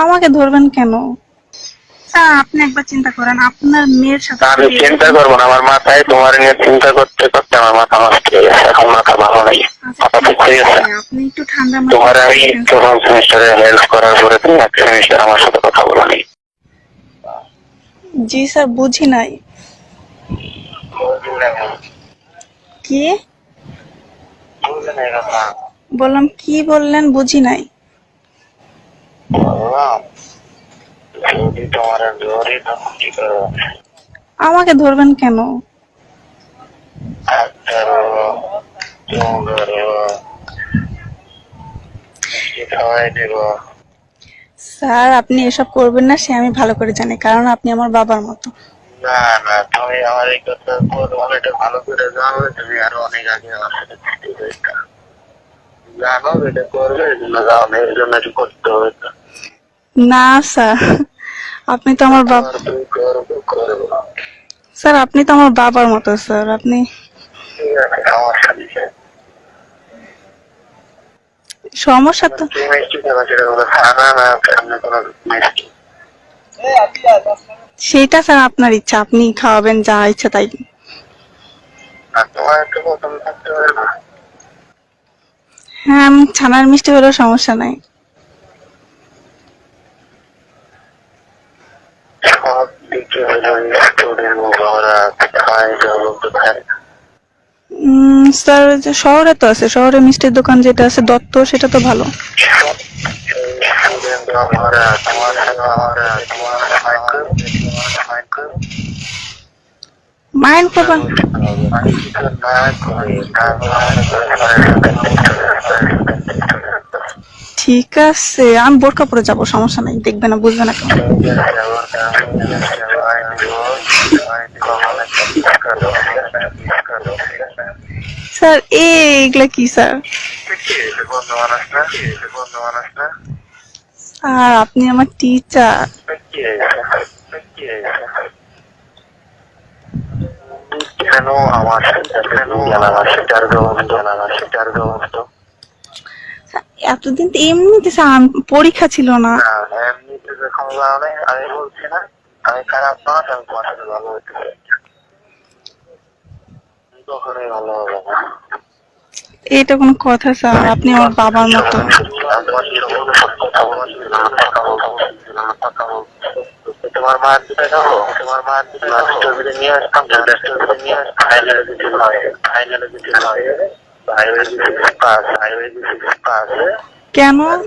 আমাকে ধরবেন কেন? স্যার আপনি একবার চিন্তা করেন আপনার মেয়ের সাথে আমি চিন্তা করব না আমার মাথায় তোমার নিয়ে চিন্তা করতে করতে আমার মাথা নষ্ট হয়ে গেছে এখন মাথা ভালো নেই আচ্ছা, মাথা ঠিক হয়ে গেছে। আছে, আপনি একটু ঠান্ডা তোমার আমি প্রথম সেমিস্টারে হেল্প করার পরে তুমি এক সেমিস্টার আমার সাথে কথা বলো নি। জি স্যার বুঝি নাই। কি? বললাম কি বললেন বুঝি নাই যদি তোমার জোরে তখন কি করব আমাকে ধরবেন কেন স্যার, আপনি এসব করবেন না, সে আমি ভালো করে জানি, কারণ আপনি আমার বাবার মতো না না, তুমি আমার এই কথা ভালো করে জানো তুমি আরও অনেক আগে আমার সাথে। জানো এটা করবে এই জন্য যাও না এই জন্য এটা করতে হবে না স্যার। আপনি তো আমার বাবা স্যার আপনি তো আমার বাবার মতো স্যার। আপনি সমস্যা তো সেটা স্যার আপনার ইচ্ছা। আপনি খাওয়াবেন যা ইচ্ছা তাই। তোমার একটু প্রথম থাকতে হবে না হ্যাঁ ছানার মিষ্টি হলেও সমস্যা নাই। স্যার শহরে তো আছে শহরে মিষ্টির দোকান যেটা আছে দত্ত সেটা তো ভালো স্টুডেন্ট আমরা তোমার আমরা তোমার সাইকেল তোমার সাইকেল মাইন্ড করবেন না করে ঠিক আছে, আমি বোরকা পরে যাব, সমস্যা নাই, দেখবে না, বুঝবে না স্যার এইগুলা কি, স্যার? আর আপনি আমার টিচার কেন আমার কেন আমার সেটার ব্যবস্থা আমার সেটার ব্যবস্থা। এতদিন তো এমনিতে পরীক্ষা ছিল না। না এমনিতে যখন আমি বলছি না আমি খারাপ মানুষ আমি তোমার সাথে ভালো হতে কখনোই ভালো হবে না। এটা কোনো কথা স্যার আপনি আমার বাবার মতো। তোমার বলব। তোমার ডাস্টবিনে নিয়ে আসতাম নিয়ে ফাইনালে হয় ফাইনালে হয় হাইওয়ে যদি পাস হাইওয়ে যদি পাস কেন আমি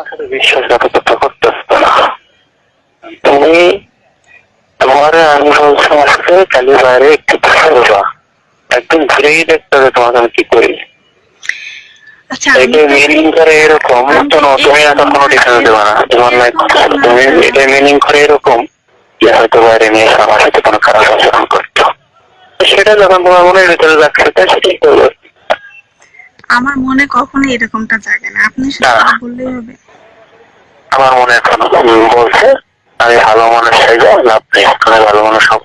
তোমার আমি তুমি সাথে তুমি করতেছো তুমি কালি বাইরে একটু দেখা একদম ঘুরেই দেখতে হবে তোমাকে আমি কি করি মিনিং করে এরকম তুমি এত কোনো ডিফারেন্স দেবে না। তোমার লাইফ তুমি এটা মিনিং করে এরকম যে হয়তো বাইরে নিয়ে আমার সাথে কোনো খারাপ আচরণ করতো। সেটা যখন তোমার মনের ভিতরে যাচ্ছে তাই সেটাই করবে। আমার মনে কখনো এরকমটা জাগে না। আপনি বললেই হবে। আমার মনে এখন বলছে আমি ভালো মানুষ চাইব লাভ নেই। ভালো মানুষ হব।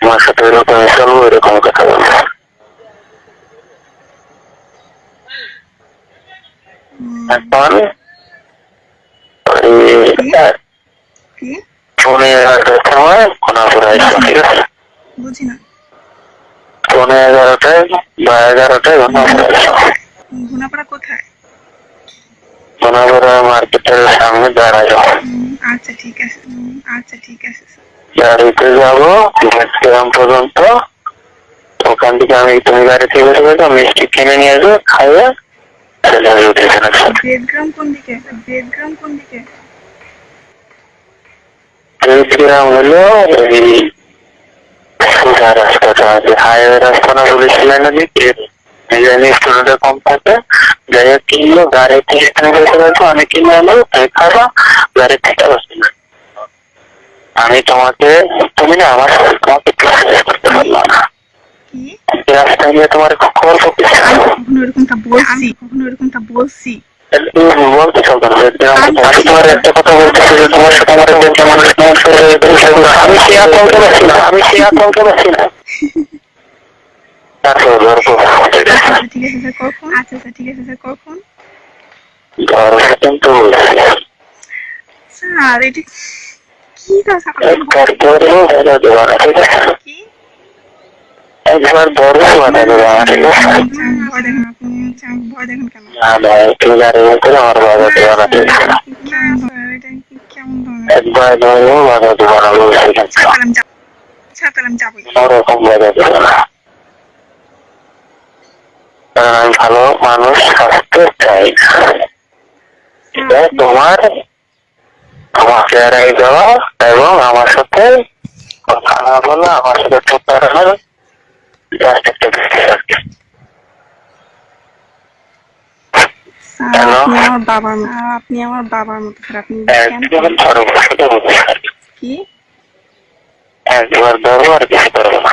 তোমার সাথে এরকম চলবো এরকম কথা বলব এখন পৌনে এগারোটার সময় কোনাপুরে আসব ঠিক আছে? পৌনে এগারোটায় বা এগারোটায় ঘুনাপাড়া কোথায়? মার্কেটের সামনে উম, আচ্ছা ঠিক আছে। আচ্ছা ঠিক আছে স্যার। গাড়িতে যাব গ্রাম পর্যন্ত। ওখান থেকে আমি তুমি গাড়ি থেকে মিষ্টি কিনে নিয়ে আসব খাইয়ে বেদগ্রাম কোন দিকে? বেদগ্রাম কোন কম থাকে। যাই হোক কিনলো গাড়ি থেকে এখানে বসে রাখব আমি কিনে আনব গাড়ি থেকে বসে আমি তোমাকে, তুমি না আমার তোমাকে করতে পারল না। কি? তোমার খবর করতে আমি কখনো এরকমটা বলছি। কখনো এরকমটা বলছি। বলতে চলতো না আমি তোমার একটা কথা বলতেছি যে তোমার সাথে আমার একটা যেমন আমি সে আতঙ্কে পাচ্ছি না আমি সে আতঙ্কে পাচ্ছি না। তারপরে ধরবো আচ্ছা। আচ্ছা, ঠিক আছে স্যার কখন? আচ্ছা আচ্ছা ঠিক আছে স্যার কখন? স্যার এটা কি? কথা একবার ভয় দেখেন কেন? না ভাই একটু গাড়ি করে আমার বাধা দেবো না ঠিক কেমন ধরনের? একবার বাধা দেবো না যাব-। ওরকম বাধা দেবো না। আমি ভালো মানুষ থাকতে চাই এটা তোমার আমাকে এড়াই দেওয়া এবং আমার সাথে কথা না বলা আমার সাথে জাস্ট একটা বিষয় আর কি। আপনি আমার বাবার আপনি আমার বাবার মতো স্যার আপনি বলছি আর কি। একবার ধরো আর কিছু করব না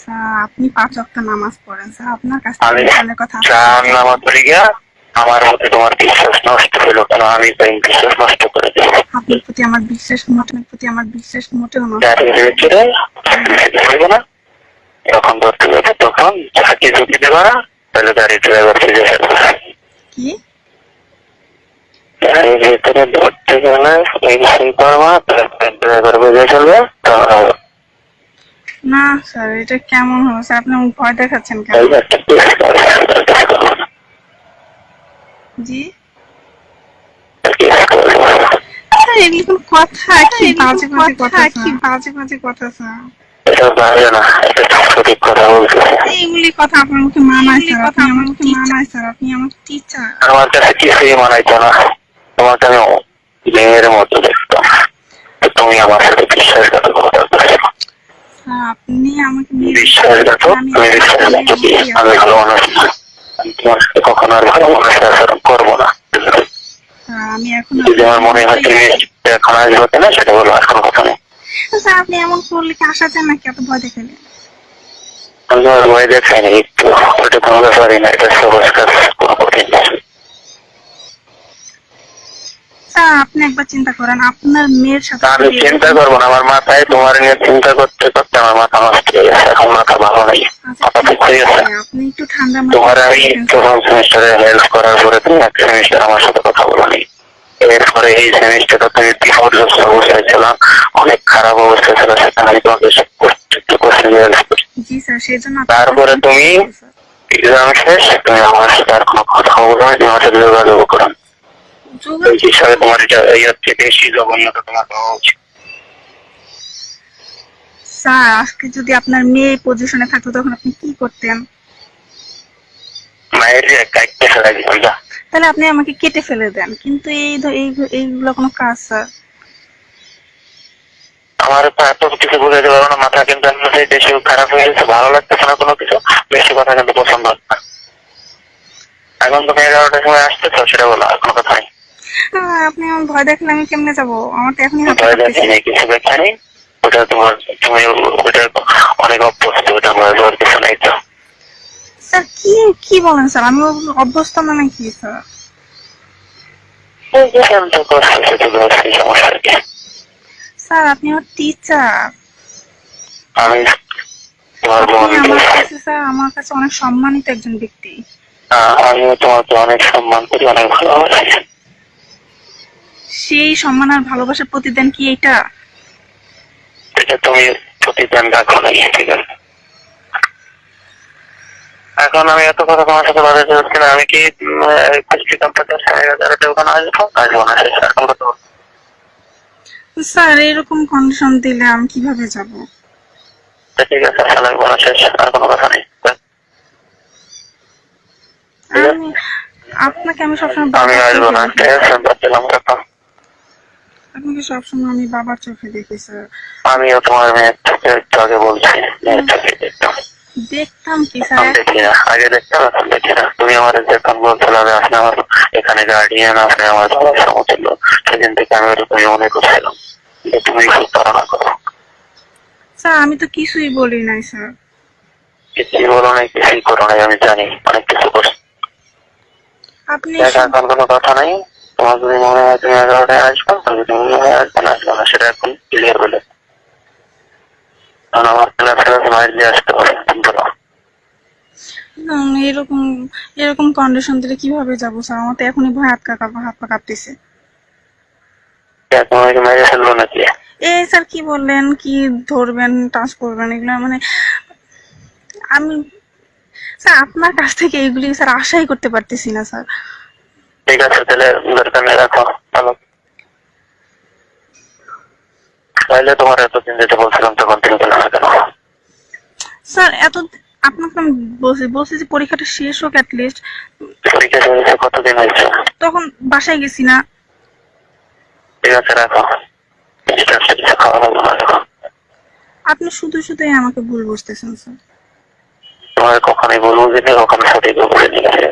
দেখবে। আপনি পাঁচ ওয়াক্ত নামাজ পড়েন স্যার। আপনার কাছ থেকে কথা চার নামাজ পড়ে গিয়া আমার মধ্যে তোমার বিশ্বাস নষ্ট হলো কেন আমি তাই বিশ্বাস নষ্ট করে দেবো আপনার প্রতি আমার বিশ্বাস মোটের প্রতি আমার বিশ্বাস মোটেও নষ্ট। হইব না। যখন ধরতে যাবে তখন ঝাঁকি ঝুঁকি দেবে না তাহলে গাড়ি ড্রাইভার ফিরে কি ভিতরে ধরতে গেলে এই সেই করবা ড্রাইভার বেজে চলবে হবে। না স্যার এটা কেমন হলো? স্যার আপনি আমাকে ভয় দেখাচ্ছেন কেন? জি? কথা কি বাজে বাজে কথা কি বাজে বাজে কথা স্যার। এটা বাজে না এটা সঠিক কথা বলতেছে এইগুলি কথা আপনার মুখে মানায় স্যার আপনি আমার মুখে মানায় স্যার আপনি আমার টিচার আমার কাছে কিছুই মানাইতো না। তোমাকে আমি মেয়ের মতো দেখতাম। তুমি আমার সাথে বিশ্বাসঘাতকতা করেছ আপনি আমাকে আমি তুমি বিশ্বাসঘাতক আমি ভালো মানুষ তোমার সাথে কখনো আর ভালো মানুষের আচরণ করব না। আমি এখন যদি আমার মনে হয় তুমি এখন আসবে না সেটা বলো আর কোনো কথা নেই। স্যার আপনি এমন করলে কি আসা যায় নাকি? এত ভয় দেখালে আমি তোমার ভয় দেখাই না একটু ওটা কোনো ব্যাপারই না এটা সহজ কাজ কোনো কঠিন স্যার আপনি একবার চিন্তা করেন আপনার মেয়ের সাথে আমি চিন্তা করব না আমার মাথায় তোমার নিয়ে চিন্তা করতে করতে আমার মাথা নষ্ট হয়ে গেছে এখন মাথা ভালো নেই আচ্ছা, মাথা ঠিক হয়ে গেছে। আপনি একটু ঠান্ডা তোমার আমি প্রথম সেমিস্টারে হেল্প করার পরে তুমি এক সেমিস্টার আমার সাথে কথা বলোনি এরপরে এই সেমিস্টারটা তুমি বিপর্যস্ত অবস্থায় ছিল অনেক খারাপ অবস্থায় ছিল সেখানে আমি তোমাকে সব একটু কোশ্চেন হেল্প করি জি স্যার সেই জন্য তারপরে তুমি- এক্সাম শেষ তুমি আমার সাথে আর কোনো কথা বলো না তুমি আমার সাথে যোগাযোগ করো যোগাযোগ এই হিসাবে তোমার এটা এর থেকে বেশি জঘন্যতা তোমার উচিত স্যার আজকে যদি আপনার মেয়ে পজিশনে থাকতো তখন আপনি কি করতেন মায়ের কাইটে ফেলা তাহলে আপনি আমাকে কেটে ফেলে দেন কিন্তু এই এইগুলো কোনো কাজ স্যার আমার তো এত কিছু বুঝাতে পারব না মাথা কিন্তু বেশি খারাপ হয়ে গেছে ভালো লাগতেছে না কোনো কিছু বেশি কথা কিন্তু পছন্দ না এখন তুমি এগারোটার সময় আসতেছো সেটা বলো আর কোনো কথা নেই আপনি আমার ভয় দেখলে আমি কেমনে যাব? আমার তো এখনই ভয়। দেখি নেই কিছু দেখা নেই। ওটা তোমার তুমি ওটা অনেক অভ্যস্ত ওটা দেওয়ার কিছু নেই তো স্যার কি কি বলেন স্যার? আমি অভ্যস্ত মানে কি স্যার? স্যার আপনি আমার টিচার আমি আমার কাছে আমার অনেক সম্মানিত একজন ব্যক্তি। আমিও তোমাকে অনেক সম্মান করি অনেক ভালোবাসি। সেই সম্মান আর ভালোবাসার প্রতিদান কি এটা এটা তুমি প্রতিদান রাখো না এখন আমি এত কথা তোমার সাথে না। আমি কি কম্পিউটার ওখানে আসব আসব না? এখন কথা স্যার এরকম কন্ডিশন দিলে আমি কীভাবে যাব? ঠিক আছে না শেষ আর কোনো কথা নেই। আপনাকে আমি সবসময় আমি আসব না ঠিক আছে বাদ দিলাম কথা আপনাকে সবসময় আমি বাবার চোখে দেখি স্যার। আমিও তোমার মেয়ের থেকে একটু আগে বলছি মেয়ের থেকে দেখতাম। দেখতাম কি স্যার? দেখি না আগে দেখতাম এখন দেখি না। তুমি আমার যখন আপনি আমার এখানে গার্ডিয়ান আপনি আমার বাবার সমতুল্য। সেদিন থেকে আমি ওরকমই মনে করছিলাম যে তুমি ধারণা করো। স্যার আমি তো কিছুই বলি নাই স্যার। কিছুই বলো নাই কিছুই করো নাই আমি জানি অনেক কিছু করছি। আপনি এখন কোনো কথা নাই? তোমার যদি মনে হয় তুমি এগারোটায় আসবে আর যদি মনে হয় আসবে না আসবে না সেটা এখন ক্লিয়ার বলে কারণ আমার দিয়ে আসতে বলো। এরকম এরকম কন্ডিশন দিলে কীভাবে যাব স্যার আমার তো এখনই ভয় হাত কাঁপা হাত পা কাঁপতেছে। এই স্যার কি বললেন? কি ধরবেন টাচ করবেন এগুলো মানে আমি স্যার আপনার কাছ থেকে এগুলি স্যার আশাই করতে পারতেছি না স্যার ঠিক আছে তাহলে দরকার নেই রাখো ভালো। তাহলে তোমার এতদিন যেটা বলছিলাম তখন তুমি কেন? স্যার এত আপনাকে আমি বলছি বলছি যে পরীক্ষাটা শেষ হোক লিস্ট পরীক্ষা চলেছে কতদিন হয়েছে? তখন বাসায় গেছি না। ঠিক আছে রাখো। আপনি শুধু শুধুই আমাকে ভুল বুঝতেছেন স্যার। তোমাকে কখনোই বলব যে না, কখনো সঠিক আছে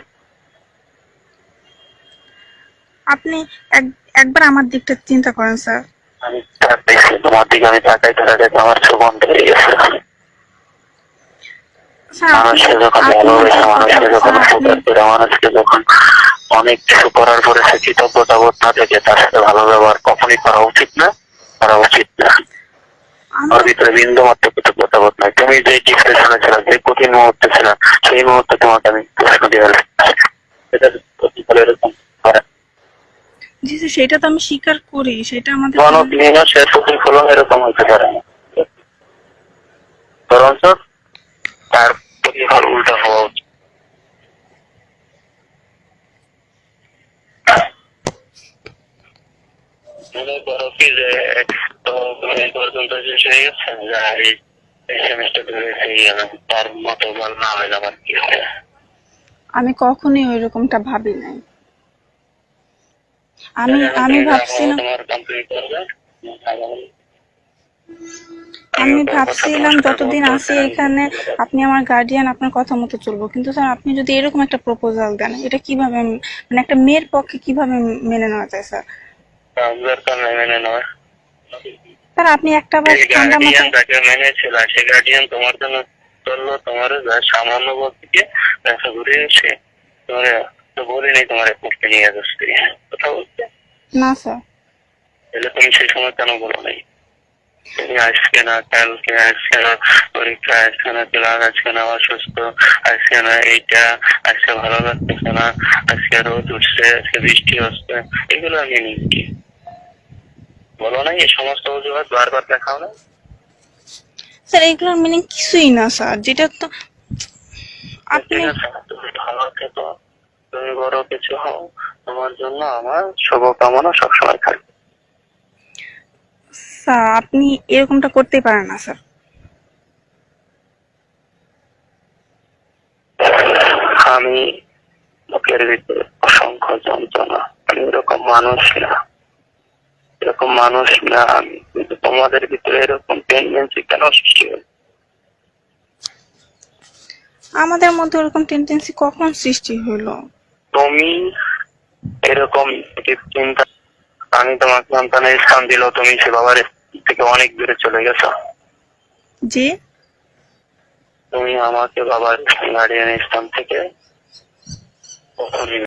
আপনি এক- একবার আমার দিকটা চিন্তা করেন স্যার। আমি তার তোমার দিকে আমি তাকাই তাকা আমার চোখ বন্ধ হয়ে গেছে। মানুষকে যখন ভালোবেসে মানুষকে যখন উপকার করে মানুষকে যখন অনেক কিছু করার পরে সে কৃতজ্ঞতা বোধ না থেকে তার সাথে ভালো ব্যবহার কখনই করা উচিত না করা উচিত না। ওর ভিতরে বিন্দু মাত্র কৃতজ্ঞতা বোধ নাই। তুমি যে ডিপ্রেশনে ছিল যে কঠিন মুহূর্তে ছিল সেই মুহূর্তে তোমাকে আমি প্রশ্ন দিয়ে এটা প্রতিফল এরকম করে জি সেটা তো আমি স্বীকার করি সেটা আমাদের নিয়ে সে প্রতিফলন এরকম হতে পারে বরঞ্চ তার প্রতিফল উল্টা হওয়া উচিত। মনে করো কি যে তো পর্যন্ত শেষ হয়ে গেছে যা এই সেমিস্টার ধরে তার মতো বল না হয় আমার কি হবে? আমি কখনোই ওই রকমটা ভাবি নাই। আমি আমি ভাবছিলাম আমি ভাবছিলাম যতদিন আছি এখানে আপনি আমার গার্ডিয়ান আপনার কথা মতো চলবো। কিন্তু স্যার আপনি যদি এরকম একটা প্রপোজাল দেন এটা কীভাবে মানে একটা মেয়ের পক্ষে কীভাবে মেনে নেওয়া যায় স্যার মেনে নেওয়া স্যার আপনি একটা বার ঠান্ডা মাথায় তাকে মেনেছিল সে গার্ডিয়ান তোমার জন্য চলল তোমার সামান্য বলতে দেখা ঘুরে এসে তোমার তো বলিনি তোমার পড়তে নিয়ে যাচ্ছে। কথা বলতে না স্যার। তাহলে তুমি সেই সময় কেন বলো নাই? তুমি আজকে না কালকে আজকে না পরীক্ষা আজকে না ক্লাস আজকে না অসুস্থ আজকে না এইটা আজকে ভালো লাগতেছে না আজকে রোদ উঠছে আজকে বৃষ্টি হচ্ছে এগুলো আমি নিচ্ছি। বলো নাই এই সমস্ত অজুহাত বারবার দেখাও না? স্যার এগুলোর মিনিং কিছুই না স্যার। যেটা তো আপনি ভালো থেকো। তুমি বড় কিছু হও তোমার জন্য আমার শুভকামনা সবসময় থাকবে। স্যার আপনি এরকমটা করতেই পারেন না স্যার। আমি বুকের ভিতরে অসংখ্য যন্ত্রণা আমি এরকম মানুষ না। এরকম মানুষ না আমি কিন্তু তোমাদের ভিতরে এরকম টেন্ডেন্সি কেন সৃষ্টি হয় আমাদের মধ্যে ওরকম টেন্ডেন্সি কখন সৃষ্টি হলো? তুমি এরকম চিন্তা আমি তোমাকে সন্তানের স্থান দিল তুমি সে বাবার থেকে অনেক দূরে চলে গেছো। জি। তুমি আমাকে বাবার গার্ডিয়ান স্থান থেকে কখনই